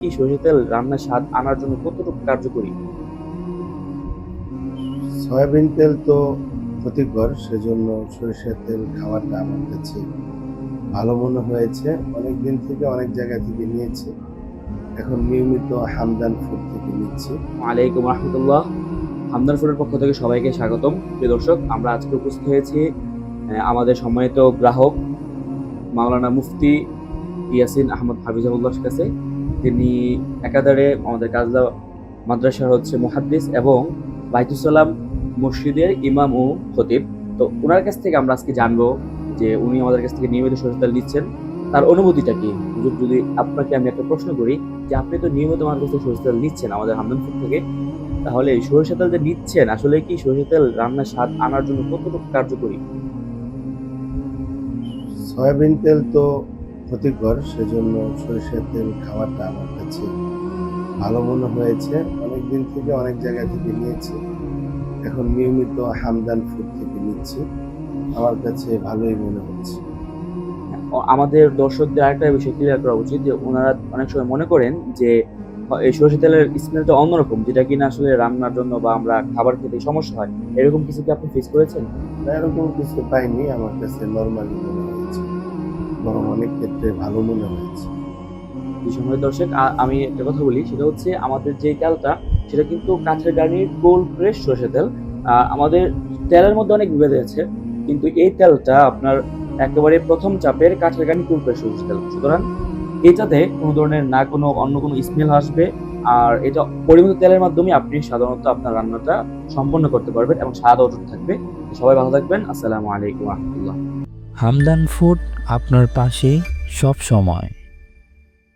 কি সরিষার তেল রান্নার স্বাদ আনার জন্য কতটুকু কার্যকরী? সয়াবিন তেল তো ক্ষতিকর সেজন্য সরিষার তেল খাওয়াটা আমার কাছে ভালো মনে হয়েছে। অনেক দিন থেকে অনেক জায়গা থেকে নিয়েছি। এখন নিয়মিত হামদান ফুড থেকে নিচ্ছি। আলাইকুম রহমতুল্লাহ। হামদান ফুডের পক্ষ থেকে সবাইকে স্বাগতম। প্রিয় দর্শক আমরা আজকে উপস্থিত হয়েছি আমাদের সম্মানিত গ্রাহক মাওলানা মুফতি ইয়াসিন আহমদ হাফিজাউল্লাহর কাছে। তিনি একাধারে আমাদের কাজলা মাদ্রাসার হচ্ছে মুহাদ্দিস এবং বাইতুসালাম মসজিদের ইমাম ও খতিব। তো ওনার কাছ থেকে আমরা আজকে জানব যে উনি আমাদের কাছ থেকে নিয়মিত তেল নিচ্ছেন। তার অনুভূতিটা কি? যদি আপনাকে আমি একটা প্রশ্ন করি যে আপনি তো নিয়মিত আমার কাছ থেকে সরিষার তেল নিচ্ছেন আমাদের হামদান ফুড থেকে, তাহলে এই সরিষা তেল যে নিচ্ছেন, আসলে কি সরিষা তেল রান্নার স্বাদ আনার জন্য কতটুকু কার্যকরী? সয়াবিন তেল তো ক্ষতিকর সেজন্য সরিষার তেল খাওয়াটা আমার কাছে ভালো মনে হয়েছে। অনেক দিন থেকে অনেক জায়গা থেকে নিয়েছি। এখন নিয়মিত হামদান ফুড থেকে নিচ্ছি। আমার কাছে ভালোই মনে হচ্ছে। আমাদের দর্শকদের আরেকটা বিষয় ক্লিয়ার করা উচিত যে ওনারা অনেক সময় মনে করেন যে এই সরিষা তেলের স্মেলটা অন্যরকম যেটা কিনা আসলে রান্নার জন্য বা আমরা খাবার খেতে সমস্যা হয়। এরকম কিছু কি আপনি ফেস করেছেন? এরকম কিছু পাইনি আমার কাছে নর্মালি মনে হয়েছে। ক্ষেত্রে ভালো মনে হয়েছে। সময় দর্শক আমি একটা কথা বলি, সেটা হচ্ছে আমাদের যে তেলটা, সেটা কিন্তু কাঠের গাড়ির কোল্ড প্রেস সরষে তেল। আমাদের তেলের মধ্যে অনেক বিভেদ আছে, কিন্তু এই তেলটা আপনার একেবারে প্রথম চাপের কাঠের গাড়ি কোল্ড প্রেস সরষে তেল। সুতরাং এটাতে কোনো ধরনের না কোনো, অন্য কোনো স্মেল আসবে, আর এটা পরিমিত তেলের মাধ্যমে আপনি সাধারণত আপনার রান্নাটা সম্পন্ন করতে পারবেন এবং স্বাদ অটুট থাকবে। সবাই ভালো থাকবেন। আসসালামু আলাইকুম রহমতুল্লাহ। হামদান ফুড আপনার পাশে সব সময়।